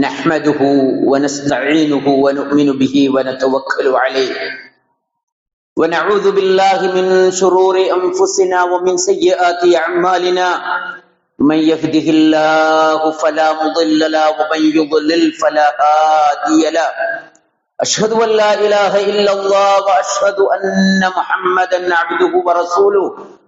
نحمده ونستعينه ونؤمن به ونتوكل عليه ونعوذ بالله من شرور انفسنا ومن سيئات اعمالنا من يهده الله فلا مضل له ومن يضلل فلا هادي له اشهد ان لا اله الا الله واشهد ان محمدا عبده ورسوله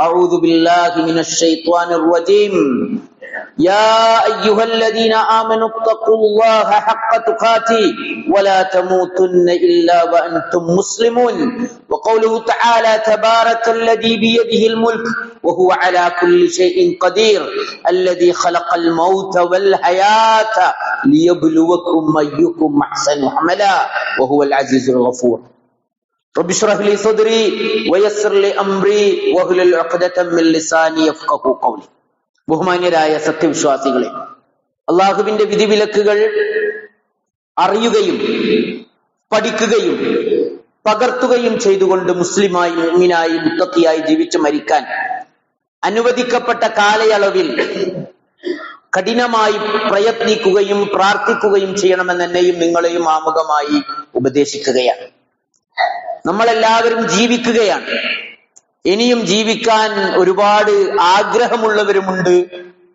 أعوذ بالله من الشيطان الرجيم. يا أيها الذين آمنوا اتقوا الله حق تقاته ولا تموتن إلا وأنتم مسلمون. وقوله تعالى تبارك الذي بيده الملك وهو على كل شيء قدير. الذي خلق الموت والحياة ليبلوكم أيكم أحسن عملا. وهو العزيز الغفور. رب اشرح لي صدري ويسر لي امري واحلل عقدة من لساني يفقهوا قولي ബഹുമാന്യരായ സത്യവിശ്വാസികളെ അള്ളാഹുവിന്റെ വിധിവിലക്കുകൾ അറിയുകയും പഠിക്കുകയും പകർത്തുകയും ചെയ്തുകൊണ്ട് മുസ്ലിമായി മുഅ്മിനായി മുത്തക്കിയായി ജീവിച്ചു മരിക്കാൻ അനുവദിക്കപ്പെട്ട കാലയളവിൽ കഠിനമായി പ്രയത്നിക്കുകയും പ്രാർത്ഥിക്കുകയും ചെയ്യണമെന്ന് എന്നെയും നിങ്ങളെയും ആമുഖമായി ഉപദേശിക്കുകയാണ് നമ്മളെല്ലാവരും ജീവിക്കുകയാണ്. ഇനിയും ജീവിക്കാൻ ഒരുപാട് ആഗ്രഹമുള്ളവരുമുണ്ട്.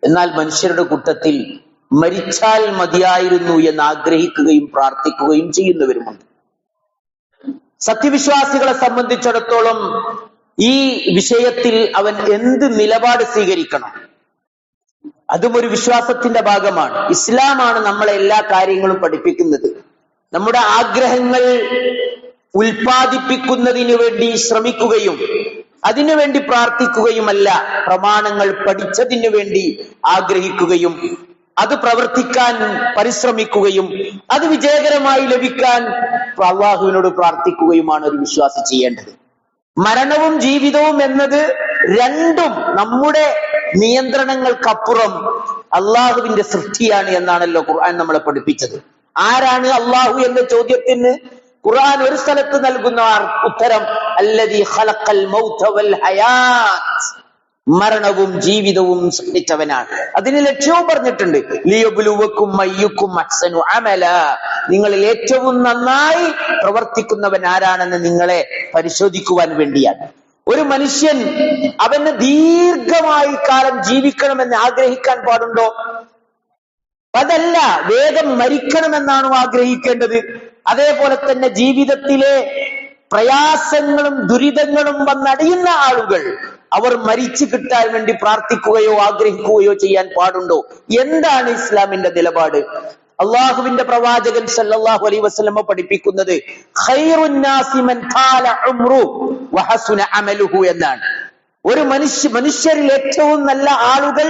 എന്നാൽ മനുഷ്യരുടെ കൂട്ടത്തിൽ മരിച്ചാൽ മതിയായിരുന്നു എന്ന് ആഗ്രഹിക്കുകയും പ്രാർത്ഥിക്കുകയും ചെയ്യുന്നവരുമുണ്ട്. സത്യവിശ്വാസികളെ സംബന്ധിച്ചിടത്തോളം ഈ വിഷയത്തിൽ അവൻ എന്ത് നിലപാട് സ്വീകരിക്കണം? അതും ഒരു വിശ്വാസത്തിന്റെ ഭാഗമാണ്. ഇസ്ലാമാണ് നമ്മളെ എല്ലാ കാര്യങ്ങളും പഠിപ്പിക്കുന്നത്. നമ്മുടെ ആഗ്രഹങ്ങൾ ഉൽപാദിപ്പിക്കുന്നതിന് വേണ്ടി ശ്രമിക്കുകയും അതിനുവേണ്ടി പ്രാർത്ഥിക്കുകയുമല്ല പ്രമാണങ്ങൾ പഠിച്ചതിനു വേണ്ടി ആഗ്രഹിക്കുകയും അത് പ്രവർത്തിക്കാൻ പരിശ്രമിക്കുകയും അത് വിജയകരമായി ലഭിക്കാൻ അള്ളാഹുവിനോട് പ്രാർത്ഥിക്കുകയുമാണ് ഒരു വിശ്വാസി ചെയ്യേണ്ടത്. മരണവും ജീവിതവും എന്നത് രണ്ടും നമ്മുടെ നിയന്ത്രണങ്ങൾക്കപ്പുറം അള്ളാഹുവിന്റെ സൃഷ്ടിയാണ് എന്നാണല്ലോ ഖുർആൻ നമ്മളെ പഠിപ്പിച്ചത്. ആരാണ് അള്ളാഹു എന്ന ചോദ്യത്തിന് ഖുർആൻ ഒരു സ്ഥലത്ത് നൽകുന്ന ഉത്തരം അല്ലതി ഖലഖൽ മൗത വൽ ഹയാത്ത്. മരണവും ജീവിതവും സൃഷ്ടിച്ചവനാണ്. അതിന് ലക്ഷ്യവും പറഞ്ഞിട്ടുണ്ട്. ലിയബുലുവക്കും മയ്യുക്കും അഹ്സനു അമല. നിങ്ങളിൽ ഏറ്റവും നന്നായി പ്രവർത്തിക്കുന്നവൻ ആരാണെന്ന് നിങ്ങളെ പരിശോധിക്കുവാൻ വേണ്ടിയാണ്. ഒരു മനുഷ്യൻ അവന് ദീർഘമായി കാലം ജീവിക്കണമെന്ന് ആഗ്രഹിക്കാൻ പാടുണ്ടോ? അതല്ല വേഗം മരിക്കണമെന്നാണോ ആഗ്രഹിക്കേണ്ടത്? അതേപോലെ തന്നെ ജീവിതത്തിലെ പ്രയാസങ്ങളും ദുരിതങ്ങളും വന്നടിയുന്ന ആളുകൾ അവർ മരിച്ചു കിട്ടാൻ വേണ്ടി പ്രാർത്ഥിക്കുകയോ ആഗ്രഹിക്കുകയോ ചെയ്യാൻ പാടുണ്ടോ? എന്താണ് ഇസ്ലാമിന്റെ നിലപാട്? അള്ളാഹുവിന്റെ പ്രവാചകൻ സല്ലല്ലാഹു അലൈഹി വസല്ലമ പഠിപ്പിക്കുന്നത് എന്നാണ്. ഒരു മനുഷ്യ മനുഷ്യരിൽ ഏറ്റവും നല്ല ആളുകൾ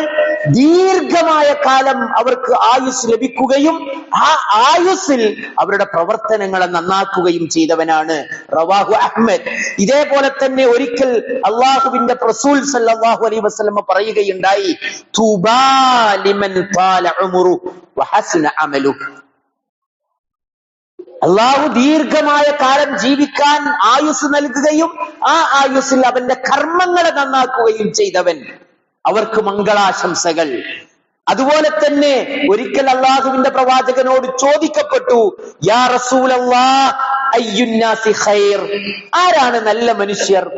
ദീർഘമായ കാലം അവർക്ക് ആയുസ് ലഭിക്കുകയും ആ ആയുസ്സിൽ അവരുടെ പ്രവർത്തനങ്ങളെ നന്നാക്കുകയും ചെയ്തവനാണ് റവാഹു അഹ്മദ്. ഇതേപോലെ തന്നെ ഒരിക്കൽ അള്ളാഹുവിന്റെ പ്രസൂൽ സല്ലാഹു അലൈ വസ്ലമ പറയുകയുണ്ടായി തൂബാ ലിമൻ ത്വാല ഉംറു വഹസുന അമലുഹു അള്ളാഹു ദീർഘമായ കാലം ജീവിക്കാൻ ആയുസ് നൽകുകയും ആ ആയുസ്സിൽ അവന്റെ കർമ്മങ്ങളെ നന്നാക്കുകയും ചെയ്തവൻ. അവർക്ക് മംഗളാശംസകൾ. അതുപോലെ തന്നെ ഒരിക്കൽ അള്ളാഹുവിന്റെ പ്രവാചകനോട് ചോദിക്കപ്പെട്ടു യാ റസൂൽ ഖൈർ? ആരാണ് നല്ല മനുഷ്യർ?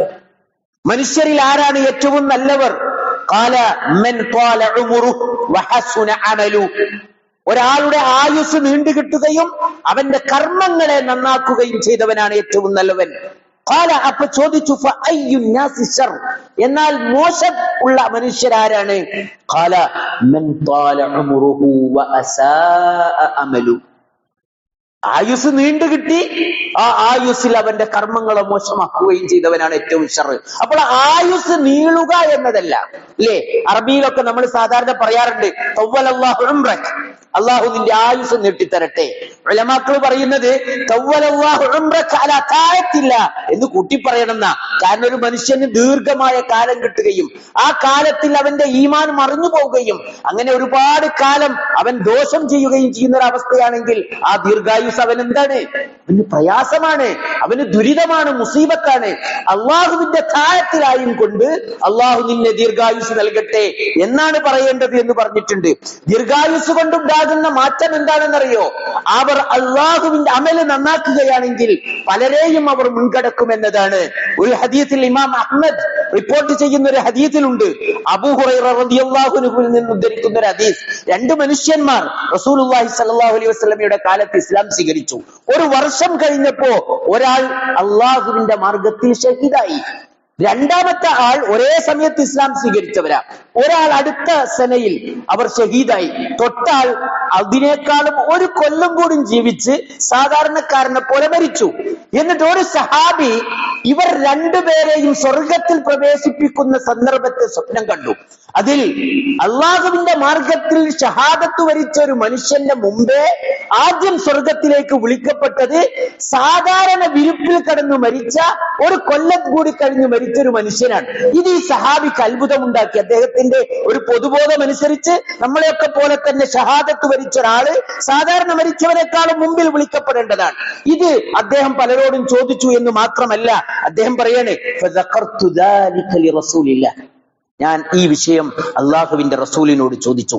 മനുഷ്യരിൽ ആരാണ് ഏറ്റവും നല്ലവർ? കാല ഒരാളുടെ ആയുസ് നീണ്ടു കിട്ടുകയും അവന്റെ കർമ്മങ്ങളെ നന്നാക്കുകയും ചെയ്തവനാണ് ഏറ്റവും നല്ലവൻ. കാല അപ്പൊ ചോദിച്ചു എന്നാൽ മോശം ഉള്ള മനുഷ്യരാരാണ്? കാല ആയുസ് നീണ്ടു കിട്ടി ആ ആയുസ്സിൽ അവന്റെ കർമ്മങ്ങളെ മോശമാക്കുകയും ചെയ്തവനാണ് ഏറ്റവും ഷറ് അപ്പോൾ ആയുസ് നീളുക എന്നതല്ല. അല്ലേ അറബിയിലൊക്കെ നമ്മൾ സാധാരണ പറയാറുണ്ട് അള്ളാഹു നിന്റെ ആയുസ് നീട്ടിത്തരട്ടെ. ഉലമാക്കൾ പറയുന്നത് കാലത്തില്ല എന്ന് കൂട്ടി പറയണമെന്ന കാരണം ഒരു മനുഷ്യന് ദീർഘമായ കാലം കിട്ടുകയും ആ കാലത്തിൽ അവന്റെ ഈമാൻ മറിഞ്ഞു പോവുകയും അങ്ങനെ ഒരുപാട് കാലം അവൻ ദോഷം ചെയ്യുകയും ചെയ്യുന്ന ഒരു അവസ്ഥയാണെങ്കിൽ ആ ദീർഘായുസ് അവൻ എന്താണ് അവന് പ്രയാസമാണ് അവന് ദുരിതമാണ് മുസീബത്താണ്. അള്ളാഹുവിന്റെ താഴത്തിലായും കൊണ്ട് അള്ളാഹു നിന്നെ ദീർഘായുസ് നൽകട്ടെ എന്നാണ് പറയേണ്ടത് എന്ന് പറഞ്ഞിട്ടുണ്ട്. ദീർഘായുസ് കൊണ്ടുണ്ടാകുന്ന മാറ്റം എന്താണെന്നറിയോ? അവർ അള്ളാഹുവിന്റെ അമൽ നന്നാക്കുകയാണെങ്കിൽ പലരെയും അവർ മുൻകടക്കും എന്നതാണ്. ഒരു ഹദീത്തിൽ ഇമാം അഹ്മദ് റിപ്പോർട്ട് ചെയ്യുന്ന ഒരു ഹദീത്തിലുണ്ട് അബൂഹുറൈറിയാഹുനുവിൽ നിന്ന് ഉദ്ധരിക്കുന്ന ഒരു ഹദീസ്. രണ്ട് മനുഷ്യന്മാർ റസൂലുള്ളാഹി സലാഹു അലൈഹി വസല്ലമയുടെ കാലത്ത് ഇസ്ലാം സ്വീകരിച്ചു. ഒരു വർഷം കഴിഞ്ഞപ്പോ ഒരാൾ അള്ളാഹുവിന്റെ മാർഗത്തിൽ ഷഹീദായി. രണ്ടാമത്തെ ആൾ ഒരേ സമയത്ത് ഇസ്ലാം സ്വീകരിച്ചവരാ. ഒരാൾ അടുത്ത സെനയിൽ അവർ ഷഹീദായി. തൊട്ടാൾ അതിനേക്കാളും ഒരു കൊല്ലം കൂടി ജീവിച്ച് സാധാരണക്കാരനെ പോലെ മരിച്ചു. എന്നിട്ട് ഒരു സഹാബി ഇവർ രണ്ടുപേരെയും സ്വർഗത്തിൽ പ്രവേശിപ്പിക്കുന്ന സന്ദർഭത്തെ സ്വപ്നം കണ്ടു. അതിൽ അള്ളാഹുവിന്റെ മാർഗത്തിൽ ഷഹാദത്ത് വരിച്ച ഒരു മനുഷ്യന്റെ മുമ്പേ ആദ്യം സ്വർഗത്തിലേക്ക് വിളിക്കപ്പെട്ടത് സാധാരണ വിരുപ്പിൽ കടന്നു മരിച്ച ഒരു കൊല്ലം കൂടി കഴിഞ്ഞു മരിച്ച ഒരു മനുഷ്യനാണ്. ഇത് ഈ സഹാബിക്ക് അത്ഭുതമുണ്ടാക്കി. അദ്ദേഹത്തിന്റെ ഒരു പൊതുബോധം അനുസരിച്ച് നമ്മളെയൊക്കെ പോലെ തന്നെ ഷഹാദത്ത് വരിച്ച ഒരാൾ സാധാരണ മരിച്ചവരെക്കാളും മുമ്പിൽ വിളിക്കപ്പെടേണ്ടതാണ്. ഇത് അദ്ദേഹം പലരോടും ചോദിച്ചു എന്ന് മാത്രമല്ല അദ്ദേഹം പറയണേ ഞാൻ ഈ വിഷയം അള്ളാഹുവിന്റെ റസൂലിനോട് ചോദിച്ചു.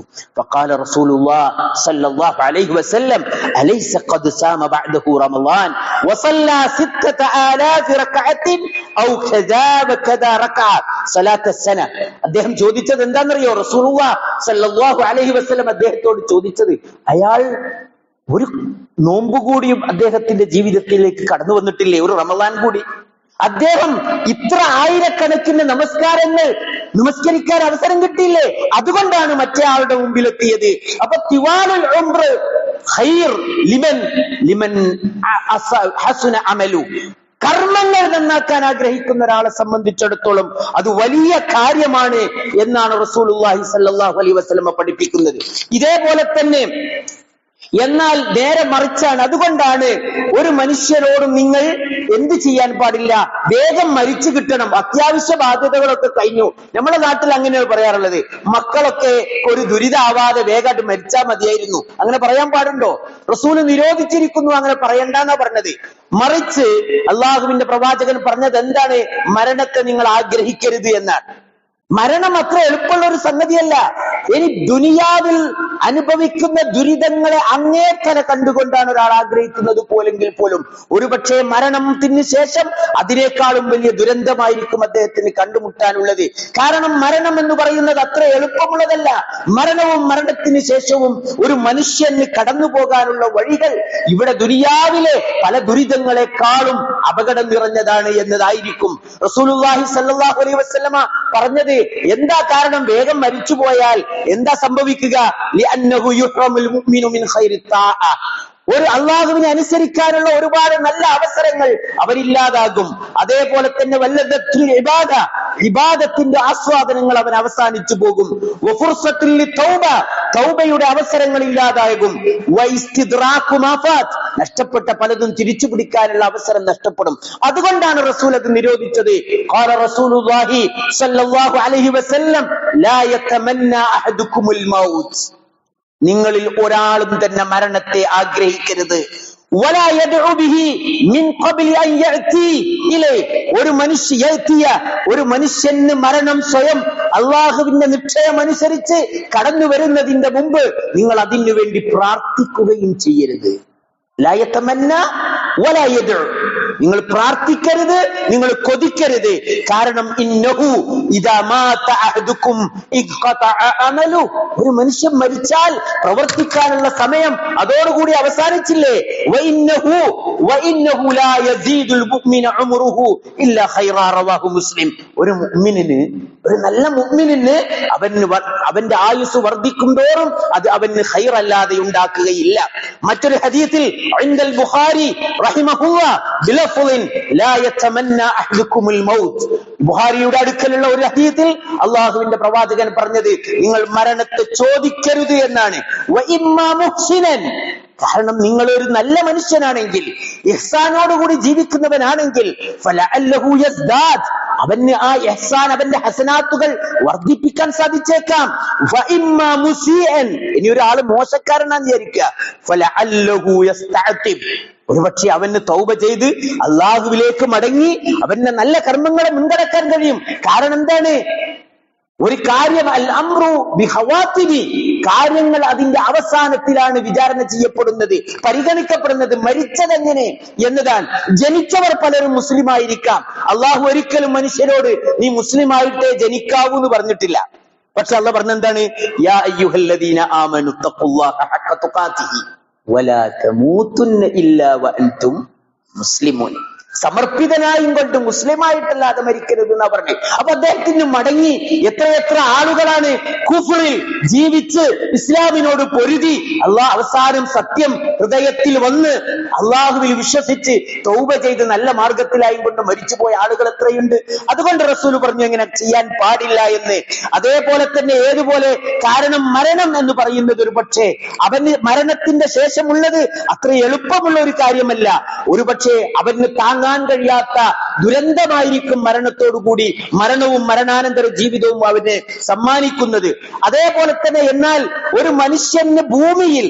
അലൈഹി വസല്ലം അലൈസ ഖദ് സാമ റമളാൻ വസല്ല 6000 ഔ അദ്ദേഹം ചോദിച്ചത് എന്താണെന്നറിയോ? റസൂലുള്ളാ സല്ലല്ലാഹു അലൈഹി വസല്ലം അദ്ദേഹത്തോട് ചോദിച്ചത് അയാൾ ഒരു നോമ്പ് കൂടിയും അദ്ദേഹത്തിന്റെ ജീവിതത്തിലേക്ക് കടന്നു വന്നിട്ടില്ലേ ഒരു റമളാൻ കൂടി. അദ്ദേഹം ഇത്ര ആയിരക്കണക്കിന് നമസ്കാരങ്ങൾ നമസ്കരിക്കാൻ അവസരം കിട്ടിയില്ലേ? അതുകൊണ്ടാണ് മറ്റേ ആളുടെ മുമ്പിൽ എത്തിയത് അപ്പൊ തിവാനുൽ ലിമൻ ലിമൻ ഹസുന അമലു. കർമ്മങ്ങൾ നന്നാക്കാൻ ആഗ്രഹിക്കുന്ന ഒരാളെ സംബന്ധിച്ചിടത്തോളം അത് വലിയ കാര്യമാണ് എന്നാണ് റസൂലുള്ളാഹി സ്വല്ലല്ലാഹു അലൈഹി വസ്ലമ പഠിപ്പിക്കുന്നത്. ഇതേപോലെ തന്നെ എന്നാൽ നേരെ മറിച്ചാണ്. അതുകൊണ്ടാണ് ഒരു മനുഷ്യരോടും നിങ്ങൾ എന്ത് ചെയ്യാൻ പാടില്ല? വേഗം മരിച്ചു കിട്ടണം. അത്യാവശ്യ ബാധ്യതകളൊക്കെ കഴിഞ്ഞു. നമ്മുടെ നാട്ടിൽ അങ്ങനെയാണ് പറയാറുള്ളത്. മക്കളൊക്കെ ഒരു ദുരിതാവാതെ വേഗമായിട്ട് മരിച്ചാൽ മതിയായിരുന്നു. അങ്ങനെ പറയാൻ പാടുണ്ടോ? റസൂൽ നിരോധിച്ചിരിക്കുന്നു അങ്ങനെ പറയണ്ടെന്നാ പറഞ്ഞത്. മറിച്ച് അള്ളാഹുവിന്റെ പ്രവാചകൻ പറഞ്ഞത് എന്താണ് മരണത്തെ നിങ്ങൾ ആഗ്രഹിക്കരുത് എന്നാണ് മരണം അത്ര എളുപ്പമുള്ള ഒരു സംഗതിയല്ല. ഇനി ദുനിയാവിൽ അനുഭവിക്കുന്ന ദുരിതങ്ങളെ അങ്ങേത്തനെ കണ്ടുകൊണ്ടാണ് ഒരാൾ ആഗ്രഹിക്കുന്നത് പോലെങ്കിൽ പോലും. ഒരുപക്ഷെ മരണത്തിന് ശേഷം അതിനേക്കാളും വലിയ ദുരന്തമായിരിക്കും അദ്ദേഹത്തിന് കണ്ടുമുട്ടാനുള്ളത്. കാരണം മരണം എന്ന് പറയുന്നത് അത്ര എളുപ്പമുള്ളതല്ല. മരണവും മരണത്തിന് ശേഷവും ഒരു മനുഷ്യന് കടന്നു പോകാനുള്ള വഴികൾ ഇവിടെ ദുനിയാവിലെ പല ദുരിതങ്ങളെക്കാളും അപകടം നിറഞ്ഞതാണ് എന്നതായിരിക്കും. വസല്ലമ പറഞ്ഞത് എന്താ കാരണം വേഗം മരിച്ചു പോയാൽ എന്താ സംഭവിക്കുക? ഒരു അള്ളാഹുവിനെ അനുസരിക്കാനുള്ള ഒരുപാട് നല്ല അവസരങ്ങൾ അവരില്ലാതാകും. അതേപോലെ തന്നെ വല്ലതത്തിൽ ഇബാദ ഇബാദത്തിന്റെ ആസ്വാദനങ്ങൾ അവൻ അവസാനിച്ചു പോകും. തൗബയുടെ അവസരങ്ങൾ ഇല്ലാതാകും. നഷ്ടപ്പെട്ട പലതും തിരിച്ചു പിടിക്കാനുള്ള അവസരം നഷ്ടപ്പെടും. അതുകൊണ്ടാണ് റസൂൽ അത് നിരോധിച്ചത്. നിങ്ങളിൽ ഒരാളും തന്നെ മരണത്തെ ആഗ്രഹിക്കരുത്. ഒരു മനുഷ്യ ഒരു മനുഷ്യന് മരണം സ്വയം അള്ളാഹുവിന്റെ അനുസരിച്ച് കടന്നു വരുന്നതിന്റെ മുമ്പ് നിങ്ങൾ അതിനു വേണ്ടി പ്രാർത്ഥിക്കുകയും ചെയ്യരുത്. ലായത്തമന്ന നിങ്ങൾ പ്രാർത്ഥിക്കരുത് നിങ്ങൾ കൊതിക്കരുത്. കാരണം ഇന്നഹു ഒരു മനുഷ്യൻ മരിച്ചാൽ പ്രവർത്തിക്കാനുള്ള സമയം അതോടുകൂടി അവസാനിച്ചില്ലേ? മുസ്ലിം. ഒരു മുഗ്മിനിന് ഒരു നല്ല മുഗ്മിനിന് അവന് അവന്റെ ആയുസ് വർദ്ധിക്കും തോറും അത് അവന് ഖൈറല്ലാതെ ഉണ്ടാക്കുകയില്ല. മറ്റൊരു ഹദീത്തിൽ ബുഖാരി ബുഖാരിയുടെ അടുക്കലുള്ള ഒരു അതീതിൽ അള്ളാഹുവിന്റെ പ്രവാചകൻ പറഞ്ഞത് നിങ്ങൾ മരണത്തെ ചോദിക്കരുത് എന്നാണ്. കാരണം നിങ്ങൾ ഒരു നല്ല മനുഷ്യനാണെങ്കിൽ ഇഹ്സാനോടുകൂടി ജീവിക്കുന്നവനാണെങ്കിൽ അവന് ആ എഹ്സാൻ അവന്റെ ഹസനാത്തുകൾ വർദ്ധിപ്പിക്കാൻ സാധിച്ചേക്കാം. ഇനി ഒരാൾ മോശക്കാരനാന്ന് വിചാരിക്കുക. ഒരുപക്ഷെ അവന് തൗബ ചെയ്ത് അള്ളാഹുവിലേക്ക് മടങ്ങി അവന്റെ നല്ല കർമ്മങ്ങളെ മുൻകടക്കാൻ കഴിയും. കാരണം എന്താണ്? ഒരു കാര്യം അൽ അമ്രു കാര്യങ്ങൾ അതിന്റെ അവസാനത്തിലാണ് വിചാരണ ചെയ്യപ്പെടുന്നത് പരിഗണിക്കപ്പെടുന്നത് മരിച്ചതെങ്ങനെ എന്നതാണ്. ജനിച്ചവർ പലരും മുസ്ലിം ആയിരിക്കാം അള്ളാഹു ഒരിക്കലും മനുഷ്യരോട് നീ മുസ്ലിം ആയിട്ടേ ജനിക്കാവൂ എന്ന് പറഞ്ഞിട്ടില്ല. പക്ഷെ അള്ള പറഞ്ഞെന്താണ്? യാ അയ്യുഹല്ലദീന ആമനു തഖുല്ലാഹ വലാ തമൂതുന്ന ഇല്ലാ വഅൻതും മുസ്ലിമൂൻ സമർപ്പിതനായും കൊണ്ട് മുസ്ലിമായിട്ടല്ലാതെ മരിക്കരുത് എന്നാ പറഞ്ഞു. അപ്പൊ അദ്ദേഹത്തിന് മടങ്ങി എത്രയെത്ര ആളുകളാണ് കുഫറിൽ ജീവിച്ച് ഇസ്ലാമിനോട് പൊരുതി. അള്ളാഹ് അവസാനം സത്യം ഹൃദയത്തിൽ വന്ന് അള്ളാഹുവിൽ വിശ്വസിച്ച് തൗബ ചെയ്ത് നല്ല മാർഗത്തിലായും കൊണ്ട് മരിച്ചുപോയ ആളുകൾ എത്രയുണ്ട്? അതുകൊണ്ട് റസൂൽ പറഞ്ഞു എങ്ങനെ ചെയ്യാൻ പാടില്ല എന്ന്. അതേപോലെ തന്നെ ഏതുപോലെ കാരണം മരണം എന്ന് പറയുന്നത് ഒരു പക്ഷേ അവന് മരണത്തിന്റെ ശേഷമുള്ളത് അത്ര എളുപ്പമുള്ള ഒരു കാര്യമല്ല. ഒരു പക്ഷേ അവന് താങ്ങാൻ കഴിയാത്ത ദുരന്തമായിരിക്കും മരണത്തോടുകൂടി മരണവും മരണാനന്തര ജീവിതവും അവന് സമ്മാനിക്കുന്നത്. അതേപോലെ തന്നെ എന്നാൽ ഒരു മനുഷ്യന് ഭൂമിയിൽ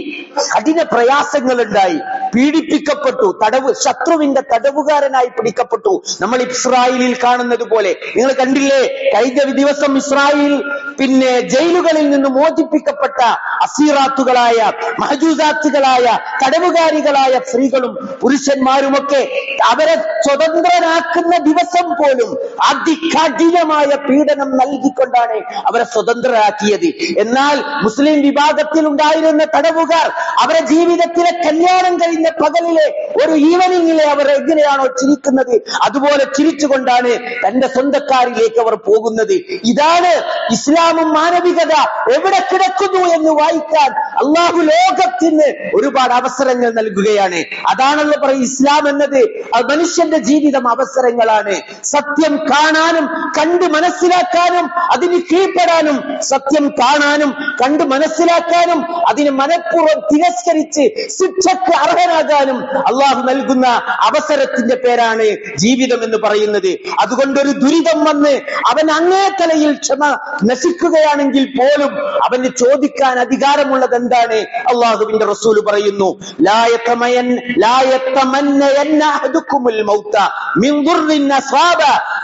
കഠിന പ്രയാസങ്ങൾ ഉണ്ടായി പീഡിപ്പിക്കപ്പെട്ടു. തടവ് ശത്രുവിന്റെ തടവുകാരനായി പിടിക്കപ്പെട്ടു. നമ്മൾ ഇസ്രായേലിൽ കാണുന്നത് പോലെ. നിങ്ങൾ കണ്ടില്ലേ? കഴിഞ്ഞ ദിവസം ഇസ്രായേൽ പിന്നെ ജയിലുകളിൽ നിന്ന് മോചിപ്പിക്കപ്പെട്ട അസീറാത്തുകളായ മഹജൂസാത്തുകളായ തടവുകാരികളായ സ്ത്രീകളും പുരുഷന്മാരുമൊക്കെ അവരെ സ്വതന്ത്രരാക്കുന്ന ദിവസം പോലും അതികഠിനമായ പീഡനം നൽകിക്കൊണ്ടാണ് അവരെ സ്വതന്ത്രരാക്കിയത്. എന്നാൽ മുസ്ലിം വിഭാഗത്തിൽ ഉണ്ടായിരുന്ന തടവുകാർ അവരെ ജീവിതത്തിലെ കല്യാണം കഴിഞ്ഞ പകലിലെ ഒരു ഈവനിങ്ങിലെ അവർ എങ്ങനെയാണോ ചിരിക്കുന്നത് അതുപോലെ ചിരിച്ചുകൊണ്ടാണ് തന്റെ സ്വന്തക്കാരിലേക്ക് അവർ പോകുന്നത്. ഇതാണ് ഇസ്ലാമും മാനവികത എവിടെ കിടക്കുന്നു എന്ന് വായിക്കാൻ അള്ളാഹു ലോകത്തിന് ഒരുപാട് അവസരങ്ങൾ നൽകുകയാണ്. അതാണല്ലോ പറയും ഇസ്ലാം എന്നത്. അത് മനുഷ്യന്റെ ജീവിതം അവസരങ്ങളാണ്. സത്യം കാണാനും കണ്ട് മനസ്സിലാക്കാനും അതിന് കീഴ്പ്പെടാനും സത്യം കാണാനും കണ്ട് മനസ്സിലാക്കാനും അതിന് മനഃപൂർവം തിരസ്കരിച്ച് ശിക്ഷക്ക് അർഹനാകാനും അള്ളാഹു നൽകുന്ന അവസരത്തിന്റെ പേരാണ് ജീവിതം എന്ന് പറയുന്നത്. അതുകൊണ്ട് ഒരു ദുരിതം വന്ന് അവൻ അങ്ങേ തലയിൽ ക്ഷമ നശിക്കുകയാണെങ്കിൽ പോലും അവന് ചോദിക്കാൻ അധികാരമുള്ളത് എന്താണ്? അള്ളാഹുവിന്റെ റസൂൽ പറയുന്നു ലാ യതമയൻ ലാ യതമന്നയന്ന അഹദുക്കുമുൽ മൗത മിൻ ദുർരിൻ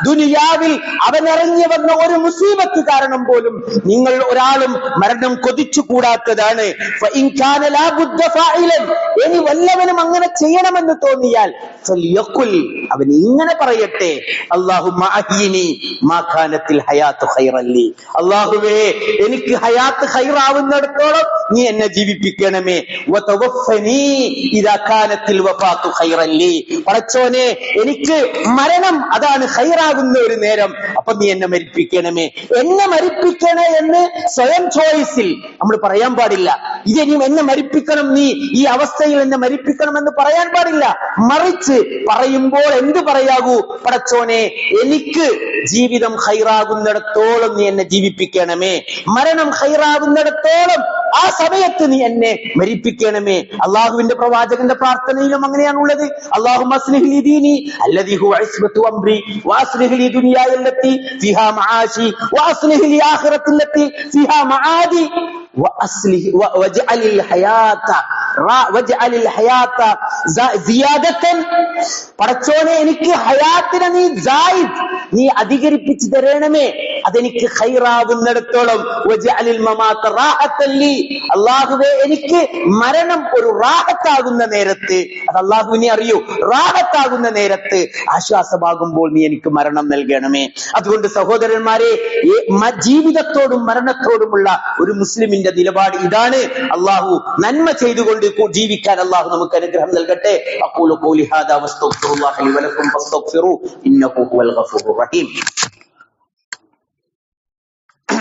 ദുനിയാവിൽ ഇറങ്ങി വന്ന ഒരു മുസീബത്ത് കാരണം പോലും നിങ്ങൾ ഒരാളും മരണം കൊതിച്ചു കൂടാത്തതാണ് ഇനി വല്ലവനും അങ്ങനെ ചെയ്യണമെന്ന് തോന്നിയാൽ അവൻ ഇങ്ങനെ പറയട്ടെ ഖൈറല്ലി. അല്ലാഹുവേ എനിക്ക് ഹയാത്ത് ഖൈറാവുന്നിടത്തോളം നീ എന്നെ ജീവിപ്പിക്കണമേ. പടച്ചോനെ എനിക്ക് മരണം അതാണ് ഹൈറാകുന്ന ഒരു നേരം. അപ്പൊ നീ എന്നെ മരിപ്പിക്കണമേ. എന്നെ മരിപ്പിക്കണേ എന്ന് സ്വയം ചോയ്സിൽ നമ്മൾ പറയാൻ പാടില്ല. ഇതെനിയും എന്നെ മരിപ്പിക്കണം നീ. ഈ അവസ്ഥയിൽ എന്നെ മരിപ്പിക്കണം എന്ന് പറയാൻ പാടില്ല. മറിച്ച് പറയുമ്പോൾ എന്ത് പറയാകൂ? പടച്ചോനെ എനിക്ക് ജീവിതം ഹൈറാകുന്നിടത്തോളം നീ എന്നെ ജീവിപ്പിക്കണമേ. മരണം ഹൈറാകുന്നിടത്തോളം ആ സമയത്ത് നീ എന്നെ മരിപ്പിക്കണമേ അള്ളാഹുവിന്റെ പ്രവാചകന്റെ പ്രാർത്ഥനയിലും അങ്ങനെയാണുള്ളത് അള്ളാഹു ദീനി الذي هو عصمة أمري وأصلح لي دنياي التي فيها معاشي وأصلح لي آخرة التي فيها معادي وأصلح و- واجعل الحياة را- واجعل الحياة زا- زيادة പടച്ചോനെ എനിക്ക് ഹയാത്തിനെ നീ ജായിദ് നീ അധികരിപ്പിച്ചു തരണമേ അതെനിക്ക് ഖൈറാവുന്നിടത്തോളം അള്ളാഹുവെ എനിക്ക് മരണം ഒരു റാഹത്താകുന്ന നേരത്ത്. അത് അള്ളാഹുവിനെ അറിയൂ. റാഹത്താകുന്ന നേരത്ത് ആശ്വാസമാകുമ്പോൾ നീ എനിക്ക് മരണം നൽകണമേ. അതുകൊണ്ട് സഹോദരന്മാരെ ജീവിതത്തോടും മരണത്തോടുമുള്ള ഒരു മുസ്ലിമിന്റെ നിലപാട് ഇതാണ്. അള്ളാഹു നന്മ ചെയ്തുകൊണ്ട് ജീവിക്കാൻ അള്ളാഹു നമുക്ക് അനുഗ്രഹം നൽകട്ടെ. അഖൂലു ഖൗലി ഹാദാ വസ്തഗ്ഫിറുല്ലാഹ ലി വലക്കും ഫസ്തഗ്ഫിറു. ഇന്നഹു ഹുവൽ ഗഫൂറുർ റഹീം.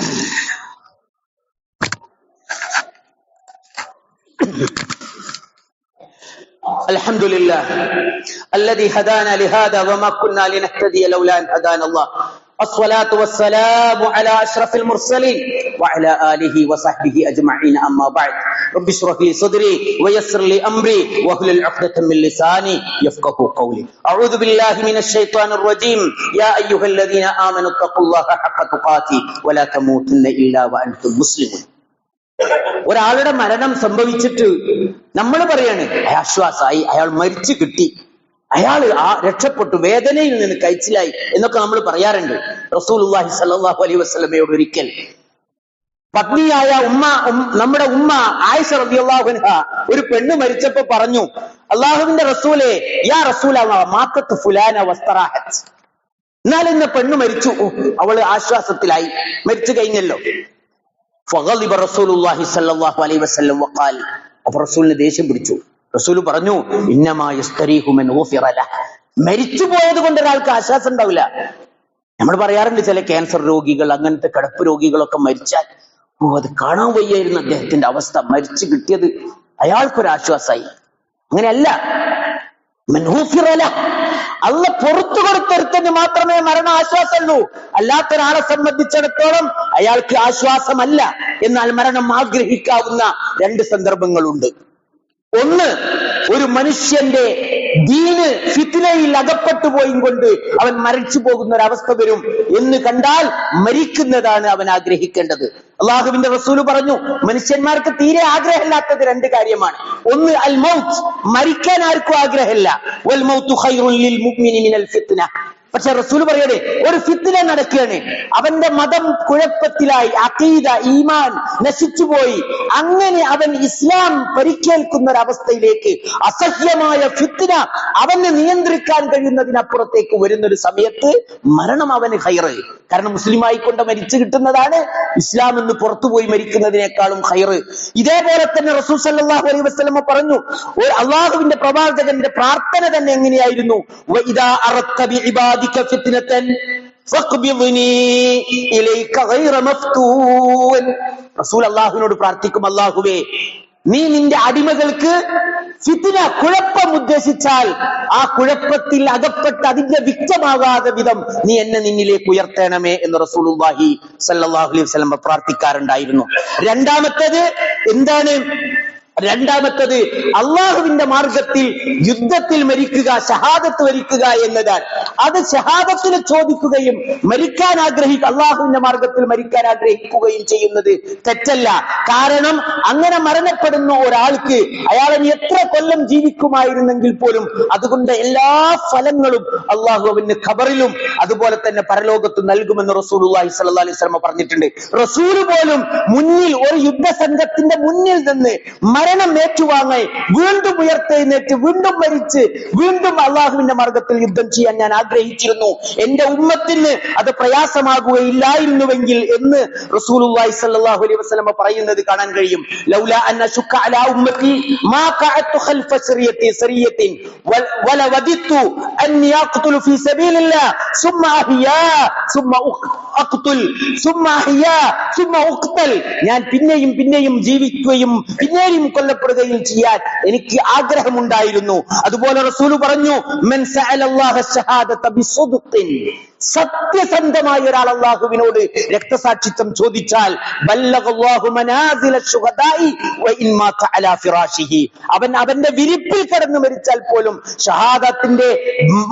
الحمد لله الذي هدانا لهذا وما كنا لنهتدي لولا أن هدانا الله. الصلاة والسلام على أشرف المرسلين وعلى آله وصحبه أجمعين أما بعد رب اشرح لي صدري ويسر لي أمري واحلل عقدة من لساني يفقه قولي أعوذ بالله من الشيطان الرجيم يا أيها الذين آمنوا اتقوا الله حق تقاته ولا تموتن إلا وأنتم مسلمون ഒരാളുടെ മരണം സംഭവിച്ചിട്ട് നമ്മൾ പറയാണ് "അയാൾ ആശ്വാസമായി അയാൾ മരിച്ചു കിട്ടി അയാൾ ആ രക്ഷപ്പെട്ടു വേദനയിൽ നിന്ന് കഴിച്ചിലായി എന്നൊക്കെ നമ്മൾ പറയാറുണ്ട്. റസൂലുള്ളാഹി സ്വല്ലല്ലാഹു അലൈഹി വസ്ലമയോട് ഒരിക്കൽ. പത്നിയായ ഉമ്മ നമ്മുടെ ഉമ്മ ആയിഷ അൻഹ ഒരു പെണ്ണ് മരിച്ചപ്പോ പറഞ്ഞു അള്ളാഹുവിന്റെ റസൂലെ യാ റസൂല മാത്തത്ത് ഫുലാന വസ്തറാഹത്ത്. എന്നാൽ ഇന്ന് പെണ്ണ് മരിച്ചു. അവൾ ആശ്വാസത്തിലായി. മരിച്ചു കഴിഞ്ഞല്ലോ. ഫഗളിബ റസൂലുള്ളാഹി സ്വല്ലല്ലാഹു അലൈഹി വസല്ലം വഖാൽ. അപ്പോൾ റസൂലിന് ദേഷ്യം പിടിച്ചു. റസൂൽ പറഞ്ഞു മരിച്ചു പോയത് കൊണ്ട് ഒരാൾക്ക് ആശ്വാസം ഉണ്ടാവില്ല. നമ്മൾ പറയാറുണ്ട് ചില ക്യാൻസർ രോഗികൾ അങ്ങനത്തെ കിടപ്പ് രോഗികളൊക്കെ മരിച്ചാൽ ഓ അത് കാണാൻ വയ്യായിരുന്നു അദ്ദേഹത്തിന്റെ അവസ്ഥ. മരിച്ചു കിട്ടിയത് അയാൾക്കൊരാശ്വാസമായി. അങ്ങനെയല്ല. അള്ള പുറത്തു കൊടുത്തൊരുത്തന് മാത്രമേ മരണ ആശ്വാസമുള്ളൂ. അല്ലാത്ത ഒരാളെ സംബന്ധിച്ചിടത്തോളം അയാൾക്ക് ആശ്വാസമല്ല. എന്നാൽ മരണം ആഗ്രഹിക്കാവുന്ന രണ്ട് സന്ദർഭങ്ങളുണ്ട്. ഒന്ന് ഒരു മനുഷ്യന്റെ ദീന് ഫിത്തിനയിൽ അകപ്പെട്ടു പോയും കൊണ്ട് അവൻ മരിച്ചു പോകുന്ന ഒരു അവസ്ഥ വരും എന്ന് കണ്ടാൽ മരിക്കുന്നതാണ് അവൻ ആഗ്രഹിക്കേണ്ടത്. അള്ളാഹുവിന്റെ റസൂൽ പറഞ്ഞു മനുഷ്യന്മാർക്ക് തീരെ ആഗ്രഹമില്ലാത്തത് രണ്ട് കാര്യമാണ്. ഒന്ന് അൽ മൗത്ത്. മരിക്കാൻ ആർക്കും ആഗ്രഹമില്ല. പക്ഷെ റസൂൽ പറയണേ ഒരു ഫിത്തിന നടക്കുകയാണ്. അവന്റെ മതം കുഴപ്പത്തിലായി അഖീദ ഈമാൻ നശിച്ചുപോയി. അങ്ങനെ അവൻ ഇസ്ലാം പരിക്കേൽക്കുന്ന ഒരവസ്ഥയിലേക്ക് അസഹ്യമായ ഫിത്തിന അവന് നിയന്ത്രിക്കാൻ കഴിയുന്നതിനപ്പുറത്തേക്ക് വരുന്ന ഒരു സമയത്ത് മരണം അവന് ഹൈറ് കാരണം മുസ്ലിമായി കൊണ്ട് മരിച്ചു കിട്ടുന്നതാണ് ഇസ്ലാം എന്ന് പുറത്തുപോയി മരിക്കുന്നതിനേക്കാളും ഹൈറ് ഇതേപോലെ തന്നെ റസൂൽ സല്ലാഹു അലൈ വസ്ലമ പറഞ്ഞു അള്ളാഹുവിന്റെ പ്രവാചകന്റെ പ്രാർത്ഥന തന്നെ എങ്ങനെയായിരുന്നു? വഇദാ മഫ്തൂൻ റസൂൽ അള്ളാഹുവിനോട് പ്രാർത്ഥിക്കും അള്ളാഹുവേ നീ നിന്റെ അടിമകൾക്ക് ഫിത്തിന കുഴപ്പം ഉദ്ദേശിച്ചാൽ ആ കുഴപ്പത്തിൽ അകപ്പെട്ട് അതിന്റെ വിക്തമാകാതെ വിധം നീ എന്നെ നിന്നിലേക്ക് ഉയർത്തണമേ എന്ന് റസൂലുള്ളാഹി സല്ലല്ലാഹു അലൈഹി പ്രാർത്ഥിക്കാറുണ്ടായിരുന്നു. രണ്ടാമത്തേത് എന്താണ്? രണ്ടാമത്തത് അള്ളാഹുവിന്റെ മാർഗത്തിൽ യുദ്ധത്തിൽ മരിക്കുക ഷഹാദത്ത് വരിക്കുക എന്നതാണ്. അത് ഷഹാദത്തിന് ചോദിക്കുകയും മരിക്കാൻ ആഗ്രഹിക്കുക അള്ളാഹുവിന്റെ മാർഗത്തിൽ മരിക്കാൻ ആഗ്രഹിക്കുകയും ചെയ്യുന്നത് തെറ്റല്ല. കാരണം അങ്ങനെ മരണപ്പെടുന്ന ഒരാൾക്ക് അയാൾ എത്ര കൊല്ലം ജീവിക്കുമായിരുന്നെങ്കിൽ പോലും അതുകൊണ്ട് എല്ലാ ഫലങ്ങളും അള്ളാഹു അവന് ഖബറിലും അതുപോലെ തന്നെ പരലോകത്തും നൽകുമെന്ന് റസൂലുള്ളാഹി സ്വല്ലല്ലാഹി അലൈഹി വസല്ലം പറഞ്ഞിട്ടുണ്ട്. റസൂൽ പോലും മുന്നിൽ ഒരു യുദ്ധസംഘത്തിന്റെ മുന്നിൽ നിന്ന് മരണം ഏറ്റുവാങ്ങി വീണ്ടും ഉയർത്തെഴുന്നേറ്റ് വീണ്ടും മരിച്ച് വീണ്ടും അള്ളാഹുവിന്റെ മാർഗത്തിൽ യുദ്ധം ചെയ്യാൻ ഞാൻ ആഗ്രഹിച്ചിരുന്നു. എന്റെ ഉമ്മത്തിന് അത് പ്രയാസമാകുകയില്ലായിരുന്നുവെങ്കിൽ എന്ന് റസൂലുള്ളാഹി സ്വല്ലല്ലാഹു അലൈഹി വസല്ലം പറയുന്നത് കാണാൻ കഴിയും. ലൗല അന്ന ശുക്ക അലാ ഉമ്മത്തി മാ ഖഅത്തു ഖൽഫ സറിയത്തി സറിയത്തിൻ വല വലവദിത്തു അന്നി അഖ്തുലു ഫീ സബീലില്ലാ സുമ്മ അഹ്യാ സുമ്മ അഖ്തുൽ സുമ്മ അഹ്യാ സുമ്മ ഉഖ്തൽ. ഞാൻ പിന്നെയും പിന്നെയും ജീവിക്കുകയും പിന്നെയും കൊല്ലപ്പെടുകയും ചെയ്യാൻ എനിക്ക് ആഗ്രഹമുണ്ടായിരുന്നു. അതുപോലെ റസൂൽ പറഞ്ഞു സത്യസന്ധമായ ഒരാൾ അള്ളാഹുവിനോട് രക്തസാക്ഷിത്വം ചോദിച്ചാൽ അവൻ അവന്റെ വിരിപ്പിൽ കിടന്ന് മരിച്ചാൽ പോലും ഷഹാദത്തിന്റെ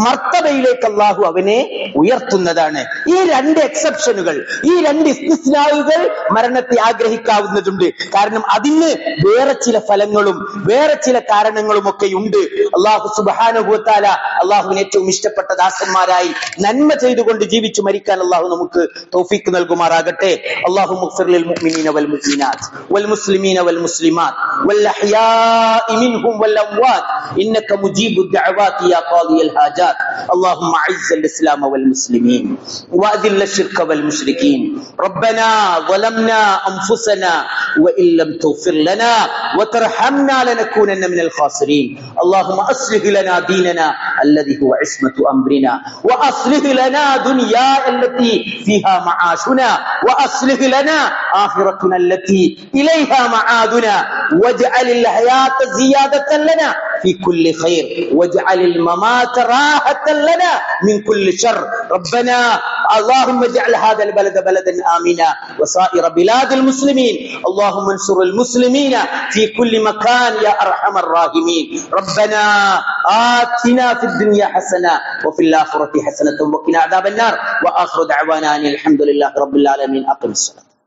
മർത്തബയിലേക്ക് അള്ളാഹു അവനെ ഉയർത്തുന്നതാണ്. ഈ രണ്ട് എക്സെപ്ഷനുകൾ ഈ രണ്ട് ഇസ്തിസ്നാവുകൾ മരണത്തെ ആഗ്രഹിക്കാവുന്നതുണ്ട്. കാരണം അതിന് വേറെ ചില ഫലങ്ങളും വേറെ ചില കാരണങ്ങളും ഒക്കെ ഉണ്ട് അള്ളാഹു സുബാനുഭൂത്താല അള്ളാഹുവിന് ഏറ്റവും ഇഷ്ടപ്പെട്ട ദാസന്മാരായി നന്മ ചെയ്തുകൊണ്ട് ജീവിച്ചു മരിക്കാൻ അള്ളാഹു നമുക്ക് തൗഫീക്ക് നൽകുമാറാകട്ടെ അള്ളാഹു മുഫ്സിറിൽ മുഅ്മിനീന വൽ മുഅ്മിനാത്ത് വൽ മുസ്ലിമീന വൽ മുസ്ലിമാത്ത് വൽ അഹ്യാഇ മിൻഹും വൽ അംവാത്ത് إنك مجيب الدعوات يا قاضي الحاجات اللهم أعز الإسلام والمسلمين وأذل الشرك والمشركين ربنا ظلمنا أنفسنا وإن لم تغفر لنا وترحمنا لنكونن من الخاسرين. اللهم أصلح لنا ديننا الذي هو عصمة أمرنا وأصلح لنا دنيا التي فيها معاشنا وأصلح لنا آخرتنا التي إليها معادنا. واجعل الحياة زيادة لنا في كل خير واجعل الممات راحة لنا من كل شر. ربنا اللهم اجعل هذا البلد بلدا آمنا. وسائر بلاد المسلمين. اللهم انصر المسلمين في كل مكان يا أرحم الراحمين. ربنا آتنا في الدنيا حسنة وفي الآخرة حسنة وقنا عذاب النار. وآخر دعوانا أن الحمد لله رب العالمين. أقم الصلاة.